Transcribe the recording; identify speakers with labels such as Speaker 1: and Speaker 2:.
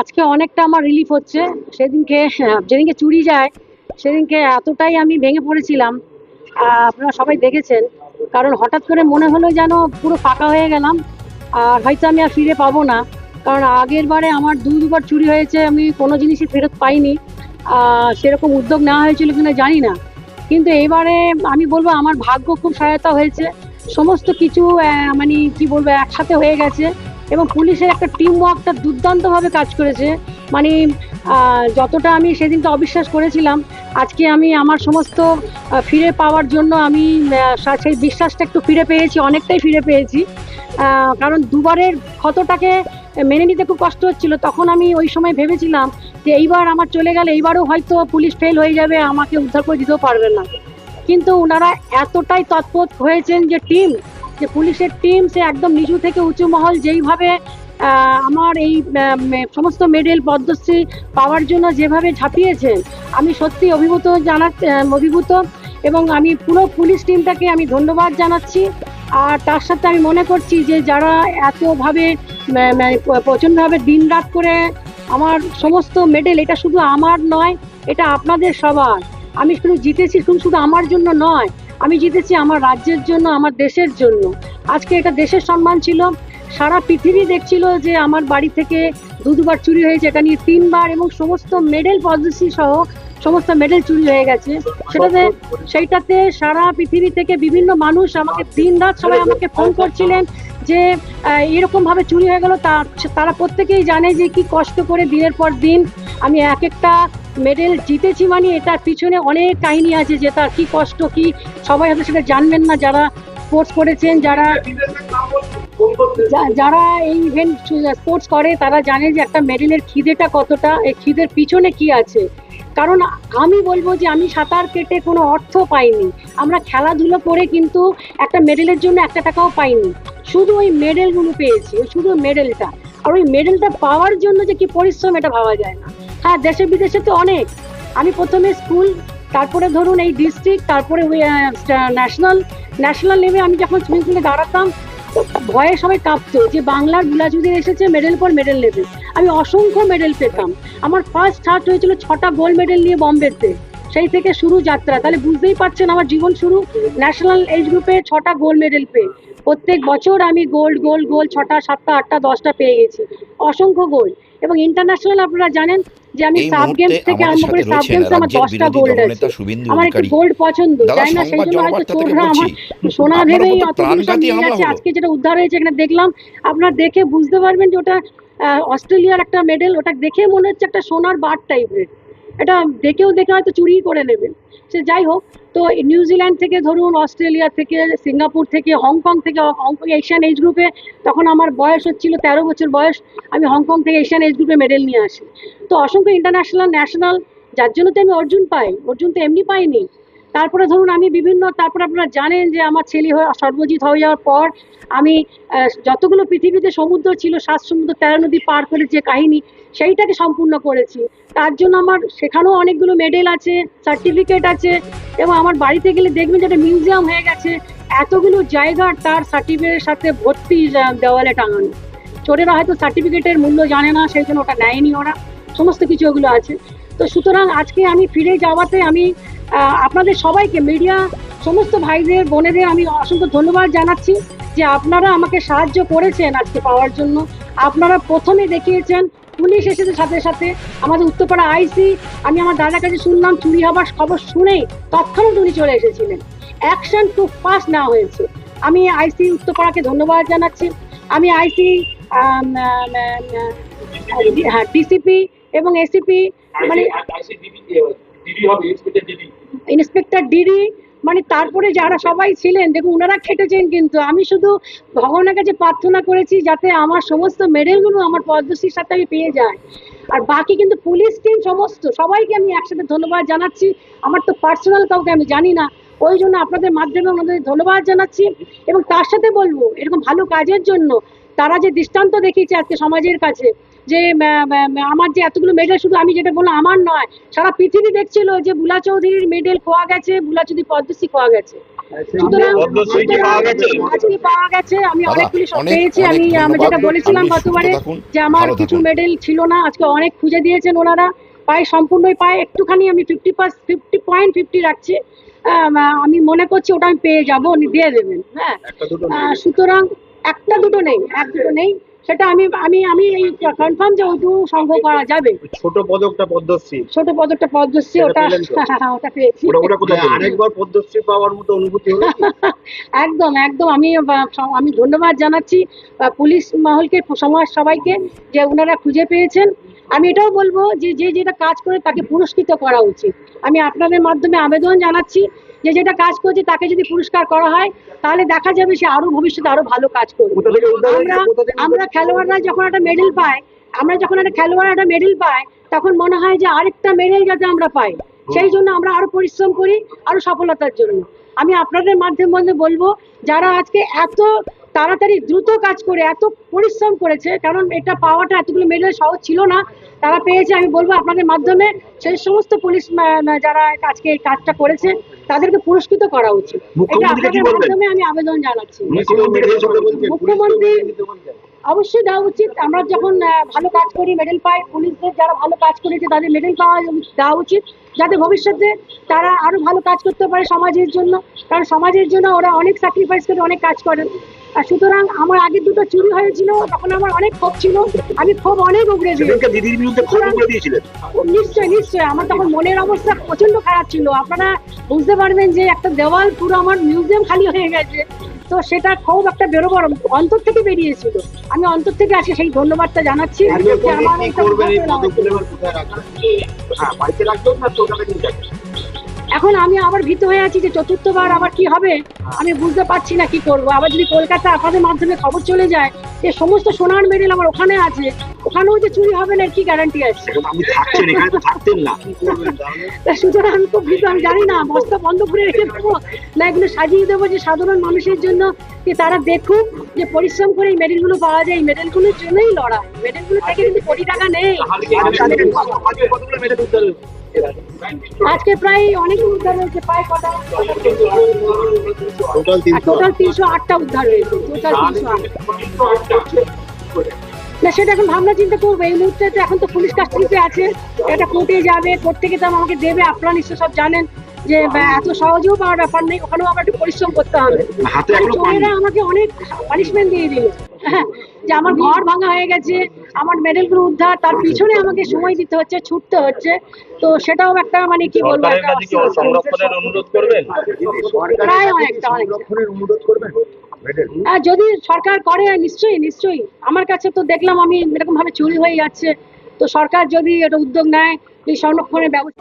Speaker 1: আজকে অনেকটা আমার রিলিফ হচ্ছে। সেদিনকে যেদিনকে চুরি যায়, সেদিনকে এতটাই আমি ভেঙে পড়েছিলাম। আপনারা সবাই দেখেছেন। কারণ হঠাৎ করে মনে হলো যেন পুরো ফাঁকা হয়ে গেলাম, আর হয়তো আমি আর ফিরে পাবো না। কারণ আগের বারে আমার দু দুবার চুরি হয়েছে, আমি কোনো জিনিসই ফেরত পাইনি। সেরকম উদ্যোগ নেওয়া হয়েছিল কিনা জানি না। কিন্তু এবারে আমি বলব, আমার ভাগ্য খুব সহায়তা হয়েছে। সমস্ত কিছু মানে কি বলব, একসাথে হয়ে গেছে। এবং পুলিশের একটা টিম ওয়ার্কটা দুর্দান্তভাবে কাজ করেছে। মানে যতটা আমি সেদিনকে অবিশ্বাস করেছিলাম, আজকে আমি আমার সমস্ত ফিরে পাওয়ার জন্য আমি সেই বিশ্বাসটা একটু ফিরে পেয়েছি, অনেকটাই ফিরে পেয়েছি। কারণ দুবারের ক্ষতটাকে মেনে নিতে খুব কষ্ট হচ্ছিল। তখন আমি ওই সময় ভেবেছিলাম যে এইবার আমার চলে গেলে এইবারও হয়তো পুলিশ ফেল হয়ে যাবে, আমাকে উদ্ধার করে দিতেও পারবে না। কিন্তু ওনারা এতটাই তৎপর হয়েছেন যে টিম যে পুলিশের টিম সে একদম নিচু থেকে উঁচু মহল যেইভাবে আমার এই সমস্ত মেডেল পদ্মশ্রী পাওয়ার জন্য যেভাবে ঝাঁপিয়েছেন আমি সত্যি অভিভূত জানা অভিভূত এবং আমি পুরো পুলিশ টিমটাকে আমি ধন্যবাদ জানাচ্ছি। আর তার সাথে আমি মনে করছি যে যারা এতভাবে প্রচণ্ডভাবে দিন রাত করে আমার সমস্ত মেডেল এটা শুধু আমার নয়, এটা আপনাদের সবার। আমি শুধু জিতেছি শুধু শুধু আমার জন্য নয় আমি জিতেছি আমার রাজ্যের জন্য আমার দেশের জন্য। আজকে এটা দেশের সম্মান ছিল। সারা পৃথিবী দেখছিল যে আমার বাড়ি থেকে দু দুবার চুরি হয়েছে। এটা নিয়ে তিনবার এবং সমস্ত মেডেল পদ্মশ্রী সহ সমস্ত মেডেল চুরি হয়ে গেছে। সেটাতে সেইটাতে সারা পৃথিবী থেকে বিভিন্ন মানুষ আমাকে দিন রাত সবাই আমাকে ফোন করছিলেন যে আহ, এরকম ভাবে চুরি হয়ে গেল। তারা প্রত্যেকেই জানে যে কি কষ্ট করে দিনের পর দিন আমি এক একটা মেডেল জিতেছি মানে এটার পিছনে অনেক কাহিনী আছে যে তার কি কষ্ট, কি সবাই হয়তো সেটা জানবেন না। যারা স্পোর্টস করেছেন যারা যারা এই ইভেন্ট স্পোর্টস করে, তারা জানে যে একটা মেডেলের খিদেটা কতটা, এই খিদের পিছনে কি আছে। কারণ আমি বলব যে আমি সাঁতার কেটে কোনো অর্থ পাইনি। আমরা খেলাধুলো করে কিন্তু একটা মেডেলের জন্য একটা টাকাও পাইনি। শুধু ওই মেডেলগুলো পেয়েছি শুধু মেডেলটা। আর ওই মেডেলটা পাওয়ার জন্য যে কি পরিশ্রম, এটা ভাবা যায় না। হ্যাঁ দেশে বিদেশে তো অনেক। আমি প্রথমে স্কুল, তারপরে ধরুন এই ডিস্ট্রিক্ট তারপরে ন্যাশনাল ন্যাশনাল লেভে আমি যখন সুইমিং পুলে দাঁড়াতাম ভয়ে সবাই কাঁপতো যে বাংলার গুলাজুদের এসেছে মেডেল পর মেডেল নেবে আমি অসংখ্য মেডেল পেতাম। আমার ফার্স্ট স্টার্ট হয়েছিল ছটা গোল্ড মেডেল নিয়ে বম্বেতে সেই থেকে শুরু যাত্রা। তাহলে বুঝতেই পারছেন আমার জীবন শুরু ন্যাশনাল এজ গ্রুপে ছটা গোল্ড মেডেল পেয়ে। প্রত্যেক বছর আমি গোল্ড গোল্ড গোল্ড ছটা সাতটা আটটা দশটা পেয়ে গেছি। অসংখ্য গোল্ড। এবং ইন্টারন্যাশনাল আপনারা জানেন যে আমি সাব গেমস থেকে আরম্ভ করে সাব গেমস আমার দশটা গোল্ড আছে। আমার একটু গোল্ড পছন্দ। জানি না সেই জন্য হয়তো চোররা আমার সোনা ভেবেই অত
Speaker 2: হলো।
Speaker 1: আজকে যেটা উদ্ধার হয়েছে এখানে দেখলাম আপনারা দেখে বুঝতে পারবেন যে ওটা অস্ট্রেলিয়ার একটা মেডেল ওটা দেখে মনে হচ্ছে একটা সোনার বার টাইপের এটা দেখেও দেখে হয়তো চুরি করে নেবে। সে যাই হোক, তো নিউজিল্যান্ড থেকে ধরুন অস্ট্রেলিয়া থেকে সিঙ্গাপুর থেকে হংকং থেকে হংকং এশিয়ান এজ গ্রুপে তখন আমার বয়স হচ্ছিল তেরো বছর বয়স, আমি হংকং থেকে এশিয়ান এজ গ্রুপে মেডেল নিয়ে আসি। তো অসংখ্য ইন্টারন্যাশনাল ন্যাশনাল যার জন্য তো আমি অর্জুন পাই, অর্জুন তো এমনি পাইনি। তারপরে ধরুন আমি বিভিন্ন, তারপরে আপনারা জানেন যে আমার ছেলে হয়ে, সর্বজিৎ হয়ে যাওয়ার পর আমি যতগুলো পৃথিবীতে সমুদ্র ছিল, সাত সমুদ্র, তেরো নদী পার করে যে কাহিনী, সেইটাকে সম্পূর্ণ করেছি। তার জন্য আমার সেখানেও অনেকগুলো মেডেল আছে সার্টিফিকেট আছে, এবং আমার বাড়িতে গেলে দেখবেন যে একটা মিউজিয়াম হয়ে গেছে। এতগুলো জায়গা তার সার্টিফিকেটের সাথে ভর্তি দেওয়ালে টাঙানো। চোরেরা হয়তো সার্টিফিকেটের মূল্য জানে না, সেই জন্য ওটা নেয়নি ওরা। সমস্ত কিছু ওগুলো আছে। তো সুতরাং আজকে আমি ফিরে যাওয়াতে আমি আপনাদের সবাইকে, মিডিয়া, সমস্ত ভাইদের, বোনেদের আমি অসংখ্য ধন্যবাদ জানাচ্ছি যে আপনারা আমাকে সাহায্য করেছেন আজকে পাওয়ার জন্য। আপনারা প্রথমে দেখিয়েছেন, পুলিশ এসেছে সাথে সাথে, আমাদের উত্তরপাড়া আইসি, আমি আমার দাদার কাছে শুনলাম, চুরি হবার খবর শুনেই তৎক্ষণাৎ উনি চলে এসেছিলেন। অ্যাকশন টু ফাস্ট নেওয়া হয়েছে। আমি আইসি উত্তরপাড়াকে ধন্যবাদ জানাচ্ছি। আমি আইসি হ্যাঁ ডিসিপি এবং এসিপি মানে
Speaker 3: ইন্সপেক্টর
Speaker 1: ইন্সপেক্টর ডিডি মানে তারপরে যারা সবাই ছিলেন দেখুন ওনারা খেটেছেন কিন্তু। আমি শুধু ভগবানের কাছে প্রার্থনা করেছি যাতে আমার সমস্ত মেডেলগুলো আমার পদ্মশ্রীর সাথে আমি পেয়ে যাই। আর বাকি কিন্তু পুলিশ টিম সমস্ত সবাইকে আমি একসাথে ধন্যবাদ জানাচ্ছি। আমার তো পার্সোনাল কাউকে আমি জানি না। ওই জন্য আপনাদের মাধ্যমে ওনাদের ধন্যবাদ জানাচ্ছি। এবং তার সাথে বলব এরকম ভালো কাজের জন্য তারা যে দৃষ্টান্ত দেখিয়েছে আজকে সমাজের কাছে যে আমার যে এতগুলো মেডেল শুধু আমি যেটা বললাম আমার নয় সারা পৃথিবী দেখছিল যে বুলা চৌধুরীর মেডেল খোয়া গেছে বুলা চৌধুরী পদ্মশ্রী খোয়া গেছে। সুতরাং
Speaker 2: পাওয়া গেছে?
Speaker 1: আজকে পাওয়া গেছে আমি অনেকগুলি পেয়েছি আমি আমি যেটা বলেছিলাম গতবারে যে আমার কিছু মেডেল ছিল না আজকে অনেক খুঁজে দিয়েছেন ওনারা পায় সম্পূর্ণই পায় একটুখানি আমি ফিফটি ফিফটি পয়েন্ট ফিফটি রাখছি আম, আমি মনে করছি ওটা আমি পেয়ে যাব উনি দিয়ে দেবেন হ্যাঁ।
Speaker 2: একটা দুটো
Speaker 1: আহ, সুতরাং একটা দুটো নেই এক দুটো নেই। সেটা আমি আমি আমি এই কনফার্ম যে ওইটুকু সংগ্রহ করা যাবে।
Speaker 2: ছোট পদকটা পদ্মশ্রী।
Speaker 1: ছোট পদকটা পদ্মশ্রী ওটা ওটা পেয়েছি।
Speaker 2: ওটা ওটা কোথায় আরেকবার পদ্মশ্রী পাওয়ার মতো অনুভূতি হলো
Speaker 1: একদম একদম। আমি আমি ধন্যবাদ জানাচ্ছি পুলিশ মহলকে সমাজ সবাইকে যে ওনারা খুঁজে পেয়েছেন। আমি এটাও বলব যে যে যেটা কাজ করে তাকে পুরস্কৃত করা উচিত। আমি আপনাদের মাধ্যমে আবেদন জানাচ্ছি যে যেটা কাজ করছে তাকে যদি পুরস্কার করা হয় তাহলে দেখা যাবে সে আরও ভবিষ্যতে আরও ভালো কাজ করবে? আমরা আমরা খেলোয়াড়রা যখন একটা মেডেল পাই আমরা যখন একটা খেলোয়াড় একটা মেডেল পাই তখন মনে হয় যে আরেকটা মেডেল যাতে আমরা পাই। সেই জন্য আমরা আরও পরিশ্রম করি, আরও সফলতার জন্য। আমি আপনাদের মাধ্যমে মধ্যে বলব, যারা আজকে এত তাড়াতাড়ি দ্রুত কাজ করে, এত পরিশ্রম করেছে, কারণ এটা পাওয়াটা এতগুলো মেডেল সহজ ছিল না, তারা পেয়েছে, আমি বলব আপনাদের মাধ্যমে। সেই সমস্ত পুলিশ যারা আজকে এই কাজটা করেছে তাদেরকে পুরস্কৃত করা উচিত? মাধ্যমে আমি আবেদন জানাচ্ছি।
Speaker 2: মুখ্যমন্ত্রী।
Speaker 1: অবশ্যই দেওয়া উচিত। আমরা যখন ভালো কাজ করি মেডেল পাই পুলিশদের যারা ভালো কাজ করেছে তাদের মেডেল পাওয়া দেওয়া উচিত। যাতে ভবিষ্যতে তারা আরও ভালো কাজ করতে পারে সমাজের জন্য। কারণ সমাজের জন্য ওরা অনেক স্যাক্রিফাইস করে অনেক কাজ করেন সুতরাং আমার আগে দুটো চুরি হয়েছিল তখন আমার অনেক ক্ষোভ ছিল আমি ক্ষোভ অনেক উগড়ে
Speaker 2: সেদিনকে নিশ্চয়
Speaker 1: নিশ্চয়ই আমার তখন মনের অবস্থা প্রচণ্ড খারাপ ছিল। আপনারা বুঝতে পারবেন যে একটা দেওয়াল পুরো আমার মিউজিয়াম খালি হয়ে গেছে। তো সেটা খুব একটা বেরোবার অন্তর থেকে বেরিয়েছিল। আমি অন্তর থেকে আজকে সেই ধন্যবাদটা জানাচ্ছি। আমার এখন আমি আবার ভীত হয়ে আছি যে চতুর্থবার আবার কি হবে? আমি বুঝতে পারছি না কি করব। আবার যদি কলকাতা আপনাদের মাধ্যমে খবর চলে যায় যে সমস্ত সোনার মেডেল আমার ওখানে আছে ওখানেও যে চুরি হবে না কি গ্যারান্টি আছে? সুতরাং আমি খুব ভীত আমি জানি না বস্তা বন্ধ করে রেখে দেবো না এগুলো সাজিয়ে দেবো যে সাধারণ মানুষের জন্য যে তারা দেখুক যে পরিশ্রম করে এই মেডেলগুলো পাওয়া যায়। এই মেডেলগুলোর জন্যই লড়াই। মেডেলগুলো থেকে কিন্তু কোটি টাকা নেই?
Speaker 2: আজকে
Speaker 1: প্রায় অনেক উদ্ধার হয়েছে প্রায় কটা
Speaker 2: টোটাল তিনশো
Speaker 1: আটটা উদ্ধার হয়েছে টোটাল তিনশো
Speaker 3: আটটা
Speaker 1: না সেটা এখন ভাবনা চিন্তা করব এই মুহূর্তে তো এখন তো পুলিশ কাস্টডিতে আছে এটা কোর্টে যাবে কোর্ট থেকে তো আমাকে দেবে আপনারা নিশ্চয় সব জানেন যে এত সহজেও পাওয়ার ব্যাপার নেই ওখানেও আবার একটু পরিশ্রম করতে হবে। চোরেরা আমাকে অনেক পানিশমেন্ট দিয়ে দিল। হ্যাঁ, যে আমার ঘর ভাঙা হয়ে গেছে আমার মেডেলগুলো উদ্ধার তার পিছনে আমাকে সময় দিতে হচ্ছে ছুটতে হচ্ছে তো সেটাও একটা মানে কি বলব
Speaker 3: অনুরোধ করবেন?
Speaker 1: প্রায় অনেকটা
Speaker 2: সংরক্ষণের অনুরোধ করবেন?
Speaker 1: যদি সরকার করে নিশ্চয়ই নিশ্চয়ই। আমার কাছে তো দেখলাম আমি এরকম ভাবে চুরি হয়ে যাচ্ছে। তো সরকার যদি এটা উদ্যোগ নেয় এই সংরক্ষণের ব্যবস্থা